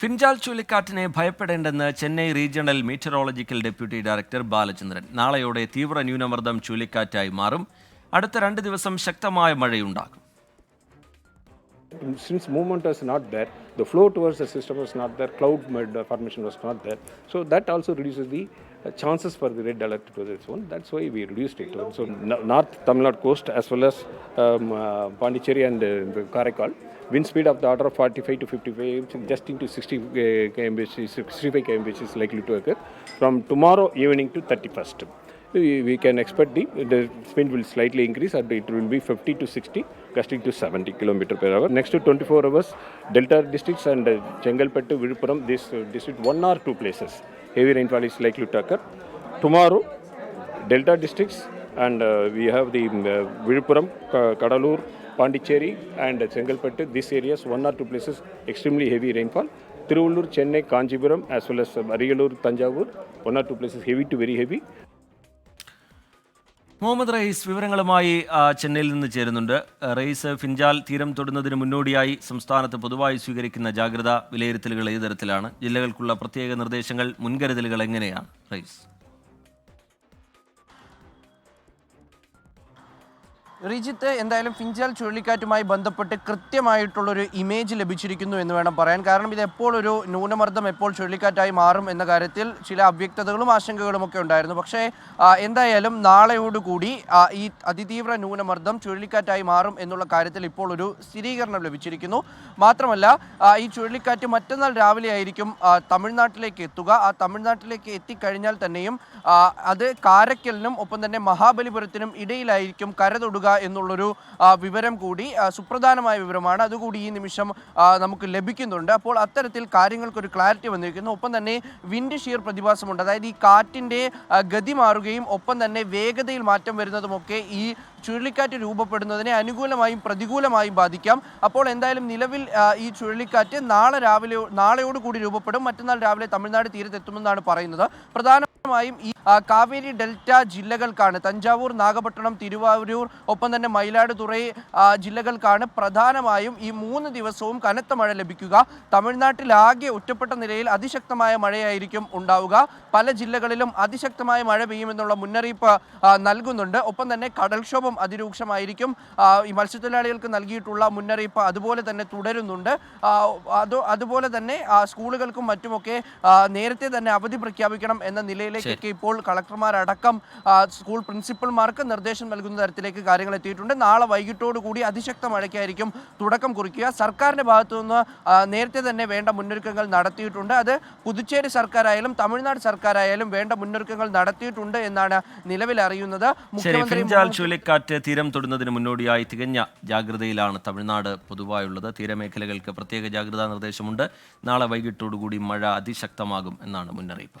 Fengal ചുഴലിക്കാറ്റിനെ ഭയപ്പെടേണ്ടെന്ന് Chennai regional meteorological deputy director Balachandran നാളെയോടെ തീവ്ര ന്യൂനമർദ്ദം ചുഴലിക്കാറ്റായി മാറും അടുത്ത രണ്ട് ദിവസം ശക്തമായ മഴയുണ്ടാകും since movement was not there, the flow towards the system was not there, cloud formation was not there. So that also reduces the uh, chances for the red alert to this one. That's why we reduced it. So North Tamil Nadu coast as well as um, uh, Pondicherry and uh, Karaikal, wind speed of the order of 45 to 55, just into 60 uh, km, 65 km is likely to occur from tomorrow evening to 31st. We, we can expect the, the speed will slightly increase and it will be 50 to 60 gusting to 70 km per hour. Next to 24 hours, Delta districts and uh, Chengalpattu, Viluppuram, this uh, district, one or two places, heavy rainfall is likely to occur. Tomorrow, Delta districts and uh, we have the um, uh, Viluppuram, Kadalur, Pondicherry and Chengalpattu, these areas, one or two places, extremely heavy rainfall. Tiruvallur, Chennai, Kanchipuram as well as uh, Ariyalur, Tanjavur, one or two places heavy to very heavy. Muhammad Raees വിവരങ്ങളുമായി ചെന്നൈയിൽ നിന്ന് ചേരുന്നുണ്ട്. Raees Fengal തീരം തൊടുന്നതിന് മുന്നോടിയായി സംസ്ഥാനത്ത് പൊതുവായി സ്വീകരിക്കുന്ന ജാഗ്രതാ വിലയിരുത്തലുകൾ ഏത് തരത്തിലാണ്? ജില്ലകൾക്കുള്ള പ്രത്യേക നിർദ്ദേശങ്ങൾ മുൻകരുതലുകൾ എങ്ങനെയാണ് റയീസ്? റിജിത്ത് എന്തായാലും ഫിഞ്ചാൽ ചുഴലിക്കാറ്റുമായി ബന്ധപ്പെട്ട് കൃത്യമായിട്ടുള്ളൊരു ഇമേജ് ലഭിച്ചിരിക്കുന്നു എന്ന് വേണം പറയാൻ. കാരണം ഇത് എപ്പോൾ ഒരു ന്യൂനമർദ്ദം എപ്പോൾ ചുഴലിക്കാറ്റായി മാറും എന്ന കാര്യത്തിൽ ചില അവ്യക്തതകളും ആശങ്കകളും ഒക്കെ ഉണ്ടായിരുന്നു. പക്ഷേ എന്തായാലും നാളെയോടുകൂടി ഈ അതിതീവ്ര ന്യൂനമർദ്ദം ചുഴലിക്കാറ്റായി മാറും എന്നുള്ള കാര്യത്തിൽ ഇപ്പോൾ ഒരു സ്ഥിരീകരണം ലഭിച്ചിരിക്കുന്നു. മാത്രമല്ല ഈ ചുഴലിക്കാറ്റ് മറ്റന്നാൾ രാവിലെ ആയിരിക്കും തമിഴ്നാട്ടിലേക്ക് എത്തുക. ആ തമിഴ്നാട്ടിലേക്ക് എത്തിക്കഴിഞ്ഞാൽ തന്നെയും അത് കാരക്കലിനും ഒപ്പം തന്നെ മഹാബലിപുരത്തിനും ഇടയിലായിരിക്കും കരതൊടുക എന്നുള്ളൊരു വിവരം കൂടി സുപ്രധാനമായ വിവരമാണ്. അതുകൂടി ഈ നിമിഷം നമുക്ക് ലഭിക്കുന്നുണ്ട്. അപ്പോൾ അത്തരത്തിൽ കാര്യങ്ങൾക്കൊരു ക്ലാരിറ്റി വന്നിരിക്കുന്നു. ഒപ്പം തന്നെ വിൻഡ് ഷിയർ പ്രതിഭാസമുണ്ട്. അതായത് ഈ കാറ്റിന്റെ ഗതി മാറുകയും ഒപ്പം തന്നെ വേഗതയിൽ മാറ്റം വരുന്നതുമൊക്കെ ഈ ചുഴലിക്കാറ്റ് രൂപപ്പെടുന്നതിനെ അനുകൂലമായും പ്രതികൂലമായും ബാധിക്കാം. അപ്പോൾ എന്തായാലും നിലവിൽ ഈ ചുഴലിക്കാറ്റ് നാളെ രാവിലെ നാളെയോടുകൂടി രൂപപ്പെടും. മറ്റന്നാൾ രാവിലെ തമിഴ്നാട് തീരത്തെത്തുമെന്നാണ് പറയുന്നത്. പ്രധാനമായും ഈ കാവേരി ഡെൽറ്റ ജില്ലകൾക്കാണ്. തഞ്ചാവൂർ നാഗപട്ടണം തിരുവാരൂർ ഒപ്പം തന്നെ മയിലാടുതുറൈ ജില്ലകൾക്കാണ് പ്രധാനമായും ഈ മൂന്ന് ദിവസവും കനത്ത മഴ ലഭിക്കുക. തമിഴ്നാട്ടിലാകെ ഒറ്റപ്പെട്ട നിലയിൽ അതിശക്തമായ മഴയായിരിക്കും ഉണ്ടാവുക. പല ജില്ലകളിലും അതിശക്തമായ മഴ പെയ്യുമെന്നുള്ള മുന്നറിയിപ്പ് നൽകുന്നുണ്ട്. ഒപ്പം തന്നെ കടൽക്ഷോഭം അതിരൂക്ഷമായിരിക്കും. ഈ മത്സ്യത്തൊഴിലാളികൾക്ക് നൽകിയിട്ടുള്ള മുന്നറിയിപ്പ് അതുപോലെ തന്നെ തുടരുന്നുണ്ട്. അതുപോലെ തന്നെ സ്കൂളുകൾക്കും മറ്റുമൊക്കെ നേരത്തെ തന്നെ അവധി പ്രഖ്യാപിക്കണം എന്ന നിലയിലേക്കൊക്കെ ഇപ്പോൾ കളക്ടർമാരടക്കം സ്കൂൾ പ്രിൻസിപ്പൽമാർക്ക് നിർദ്ദേശം നൽകുന്ന തരത്തിലേക്ക് കാര്യങ്ങൾ എത്തിയിട്ടുണ്ട്. നാളെ വൈകിട്ടോടു കൂടി അതിശക്ത മഴയ്ക്കായിരിക്കും തുടക്കം കുറിക്കുക. സർക്കാരിന്റെ ഭാഗത്തു നിന്ന് നേരത്തെ തന്നെ വേണ്ട മുന്നൊരുക്കങ്ങൾ നടത്തിയിട്ടുണ്ട്. അത് പുതുച്ചേരി സർക്കാരായാലും തമിഴ്നാട് സർക്കാരായാലും വേണ്ട മുന്നൊരുക്കങ്ങൾ നടത്തിയിട്ടുണ്ട് എന്നാണ് നിലവിൽ അറിയുന്നത്. മുഖ്യമന്ത്രി ചുഴലിക്കാറ്റ് തീരം തൊടുന്നതിന് മുന്നോടിയായി തികഞ്ഞ ജാഗ്രതയിലാണ് തമിഴ്നാട് പൊതുവായുള്ളത്. തീരമേഖലകൾക്ക് പ്രത്യേക ജാഗ്രതാ നിർദ്ദേശമുണ്ട്. നാളെ വൈകിട്ടോടുകൂടി മഴ അതിശക്തമാകും എന്നാണ് മുന്നറിയിപ്പ്.